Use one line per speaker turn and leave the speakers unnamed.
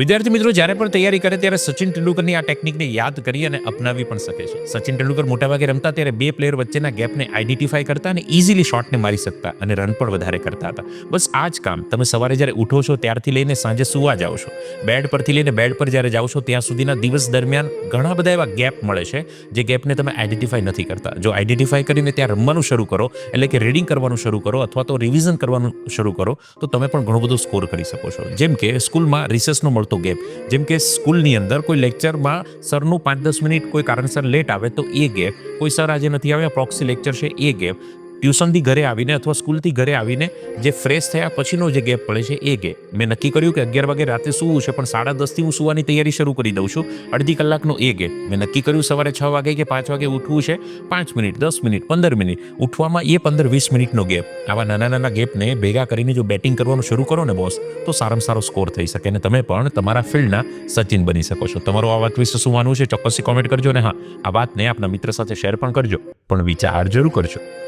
વિદ્યાર્થી મિત્રો, જ્યારે પણ તૈયારી કરે ત્યારે સચિન તેંડુલકરની આ ટેકનિકને યાદ કરી અને અપનાવી પણ શકે છે. સચિન તેંડુલકર મોટાભાગે રમતા ત્યારે બે પ્લેયર વચ્ચેના ગેપને આઈડેન્ટિફાય કરતા અને ઇઝીલી શોટને મારી શકતા અને રન પણ વધારે કરતા હતા. બસ આ જ કામ. તમે સવારે જ્યારે ઉઠો છો ત્યારથી લઈને સાંજે સુવા જાઓ છો. બેડ પરથી લઈને બેડ પર જ્યારે જાઓ છો ત્યાં સુધીના દિવસ દરમિયાન ઘણા બધા એવા ગેપ મળે છે, જે ગેપને તમે આઈડેન્ટિફાય નથી કરતા. જો આઈડેન્ટિફાઈ કરીને ત્યાં રમવાનું શરૂ કરો, એટલે કે રીડિંગ કરવાનું શરૂ કરો અથવા તો રિવિઝન કરવાનું શરૂ કરો, તો તમે પણ ઘણું બધો સ્કોર કરી શકો છો. જેમ કે સ્કૂલમાં રિસેસનો મળતો ગેપ જેમ કે સ્કૂલની અંદર કોઈ લેક્ચરમાં સરનું પાંચ દસ મિનિટ કોઈ કારણસર લેટ આવે તો એ ગેપ કોઈ સર આજે નથી આવ્યા, પ્રોક્સી લેક્ચર છે એ ગેપ ટ્યુશનથી ઘરે આવીને અથવા સ્કૂલથી ઘરે આવીને જે ફ્રેશ થયા પછીનો જે ગેપ પડે છે એ ગેપ. મેં નક્કી કર્યું કે અગિયાર વાગે રાતે સૂવું છે, પણ સાડા દસથી હું સુવાની તૈયારી શરૂ કરી દઉં છું. અડધી કલાકનો એ ગેપ. મેં નક્કી કર્યું સવારે છ વાગે કે પાંચ વાગે ઉઠવું છે. પાંચ મિનિટ, દસ મિનિટ, પંદર મિનિટ. ઉઠવામાં એ પંદર વીસ મિનિટનો ગેપ. આવા નાના નાના ગેપને ભેગા કરીને જો બેટિંગ કરવાનું શરૂ કરો ને બોસ, તો સારામાં સારો સ્કોર થઈ શકે અને તમે પણ તમારા ફિલ્ડના સચિન બની શકો છો. તમારું આ વાત વિશે શું માનવું છે, ચોક્કસથી કોમેન્ટ કરજો ને હા, આ વાતને આપના મિત્ર સાથે શેર પણ કરજો. પણ વિચાર જરૂર કરજો.